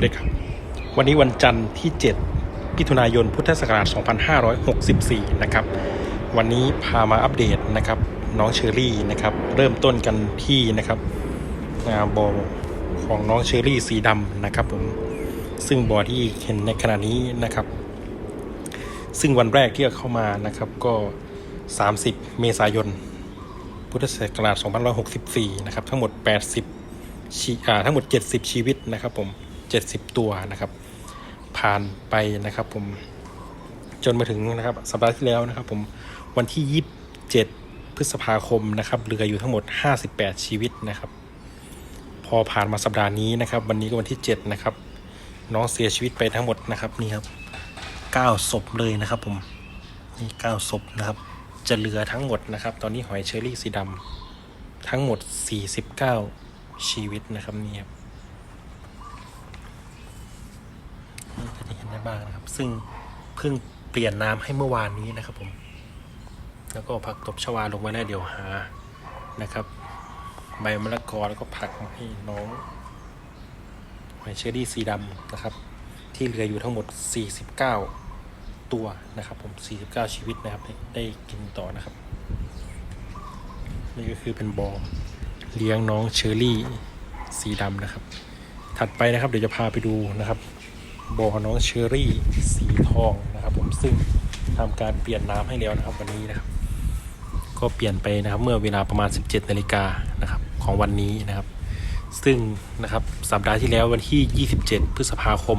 วัสดีครับ วันนี้วันจันทร์ที่ 7 มิถุนายน พุทธศักราช 2564 นะครับ วันนี้พามาอัปเดตนะครับ น้องเชอรี่นะครับ เริ่มต้นกันที่นะครับอ่าบอของน้องเชอรี่สีดำนะครับผม ซึ่งบอที่เห็นในขณะนี้นะครับ ซึ่งวันแรกที่เข้ามานะครับก็ 30 เมษายน พุทธศักราช 2564 นะครับ ทั้งหมด 80ทั้งหมด 70 ชีวิตนะครับผม 70 ตัวนะครับ ผ่านไปนะครับผมจนมาถึงนะครับสัปดาห์ที่แล้วนะครับ ผมวันที่ 27 พฤษภาคมนะครับเหลืออยู่ทั้งหมด 58 ชีวิตนะครับ พอผ่านมาสัปดาห์นี้นะครับ วันนี้ก็วันที่ 7 นะครับ น้องเสียชีวิตไปทั้งหมดนะครับนี่ครับ9ศพเลยนะครับผมนี่9ศพนะครับ จะเหลือทั้งหมดนะครับ ตอนนี้หอยเชอรี่สีดำทั้งหมด 49 ชีวิตนะครับนี่ครับนี่ ก็จะเห็นได้บ้างนะครับ ซึ่งเพิ่งเปลี่ยนน้ำให้เมื่อวานนี้นะครับผม แล้วก็ผักตบชวาลงมาแล้วเดี๋ยวหานะครับ ใบมะละกอแล้วก็ผักให้น้องหอยเชอรี่สีดำนะครับ ที่เหลืออยู่ทั้งหมด 49 ตัวนะครับ ผม 49 ชีวิตนะครับ ได้ได้กินต่อนะครับ นี่ก็คือเป็นบอเลี้ยงน้องเชอรี่สีดำนะครับ ถัดไปนะครับ เดี๋ยวจะพาไปดูนะครับ บอน้องเชอรี่สีทองนะครับ ผมซึ่งทำการเปลี่ยนน้ำให้แล้วนะครับวันนี้นะครับ ก็เปลี่ยนไปนะครับเมื่อเวลาประมาณ 17นาฬิกานะครับของวันนี้นะครับ ซึ่งนะครับสัปดาห์ที่แล้ววันที่ 27 พฤษภาคม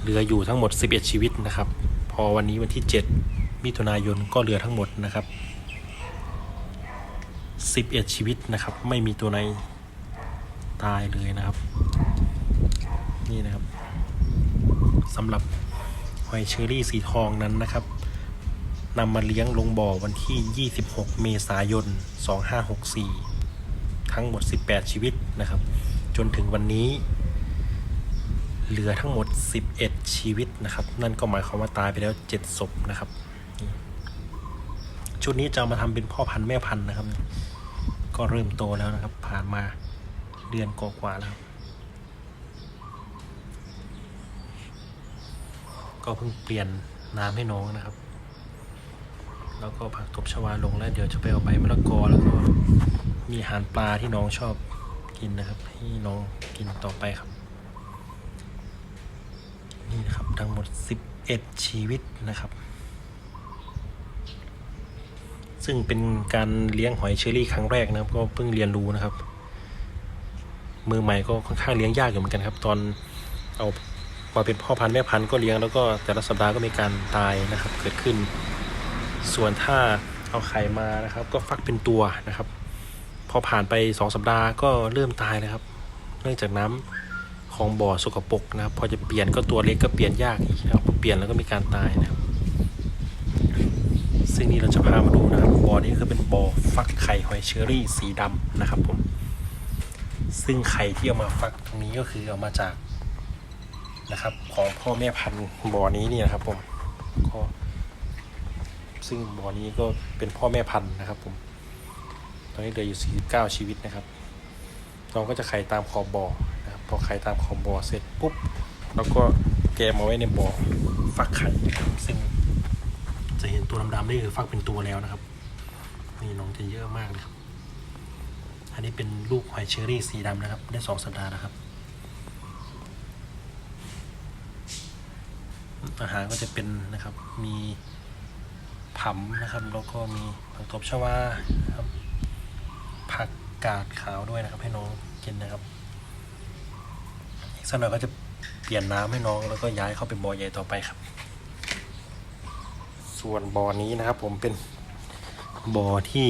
เหลืออยู่ทั้งหมด 11 ชีวิตนะครับ พอวันนี้วันที่ 7 มิถุนายนก็เหลือทั้งหมดนะครับ11 ชีวิตนะครับ ไม่มีตัวไหนตายเลยนะครับ นี่นะครับ สำหรับหอยเชอรี่สีทองนั้นนะครับนำมาเลี้ยงลงบ่อวันที่ 26 เมษายน 2564 ทั้งหมด 18 ชีวิตนะครับ จนถึงวันนี้ เหลือทั้งหมด 11 ชีวิตนะครับ นั่นก็หมายความว่าตายไปแล้ว 7 ศพนะครับ ชุดนี้จะมาทำเป็นพ่อพันธุ์แม่พันธุ์นะครับ ก็เริ่มโตแล้วนะครับ ผ่านมาเดือนกว่าๆแล้วครับ ก็เพิ่งเปลี่ยนน้ำให้น้องนะครับ แล้วก็ผักตบชวาลงแล้วเดี๋ยวจะไปเอาใบมะละกอแล้วก็มีอาหารปลาที่น้องชอบกินนะครับ ให้น้องกินต่อไปครับ นี่นะครับทั้งหมด 11 ชีวิตนะครับ ซึ่งเป็นการเลี้ยงหอยเชอรี่ครั้งแรกนะครับ ก็เพิ่งเรียนรู้นะครับ มือใหม่ก็ค่อนข้างเลี้ยงยากอยู่เหมือนกันครับ ตอนเอา มาเป็นพ่อพันธุ์แม่พันธุ์ก็เลี้ยงแล้วก็แต่ละสัปดาห์ก็มีการตายนะครับ เกิดขึ้น ส่วนถ้าเอาไข่มานะครับ ก็ฟักเป็นตัวนะครับ พอผ่านไปสองสัปดาห์ก็เริ่มตายเลยครับ เนื่องจากน้ำของบ่อสกปรกนะครับ พอจะเปลี่ยนก็ตัวเล็กก็เปลี่ยนยากอีกนะครับเปลี่ยนแล้วก็มีการตายนะครับ ซึ่งนี่เราจะพามาดูนะครับบ่อนี้คือเป็นบ่อฟักไข่หอยเชอรี่สีดำนะครับผมซึ่งไข่ที่เอามาฟักตรงนี้ก็คือเอามาจาก นะครับ ของพ่อแม่พันธุ์บ่อนี้เนี่ยนะครับผมก็ซึ่งบ่อนี้ก็เป็นพ่อแม่พันธุ์นะครับผมตอนนี้เหลืออยู่ 49 ชีวิตนะครับน้องก็จะไข่ตามขอบบ่อนะครับพอไข่ตามขอบบ่อเสร็จปุ๊บเราก็แกะมาไว้ในบ่อฟักไข่นะครับซึ่งจะเห็นตัวดำๆนี่คือฟักเป็นตัวแล้วนะครับนี่น้องจะเยอะมากเลยครับ อันนี้เป็นลูกหอยเชอรี่สีดำนะครับ ได้สองสัปดาห์นะครับ อาหารก็จะเป็นนะครับ มีผำนะครับ แล้วก็มีผักตบชวาครับ ผักกาดขาวด้วยนะครับ ให้น้องกินนะครับ อีกสักหน่อยก็จะเปลี่ยนน้ำให้น้องแล้วก็ย้ายเข้าไปบ่อใหญ่ต่อไปครับ ส่วนบ่อนี้นะครับ ผมเป็นบ่อที่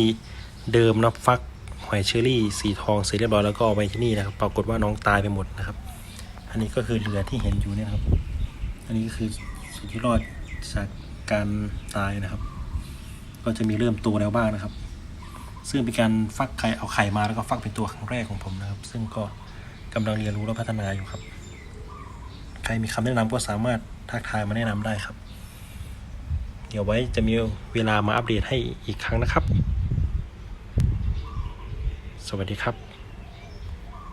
เดิมนะฟักหอยเชอรี่สีทองเสร็จเรียบร้อยแล้วก็เอาไว้ที่นี่นะครับ ปรากฏว่าน้องตายไปหมดนะครับ อันนี้ก็คือเรือที่เห็นอยู่เนี่ยครับ อันนี้ก็คือสิ่งที่รอดจากการตายนะครับ ก็จะมีเริ่มโตแล้วบ้างนะครับ ซึ่งเป็นการฟักไข่เอาไข่มาแล้วก็ฟักเป็นตัวครั้งแรกของผมนะครับ ซึ่งก็กำลังเรียนรู้และพัฒนาอยู่ครับ ใครมีคำแนะนำก็สามารถทักทายมาแนะนำได้ครับ เดี๋ยวไว้จะมีเวลามาอัปเดตให้อีกครั้งนะครับ สวัสดีครับ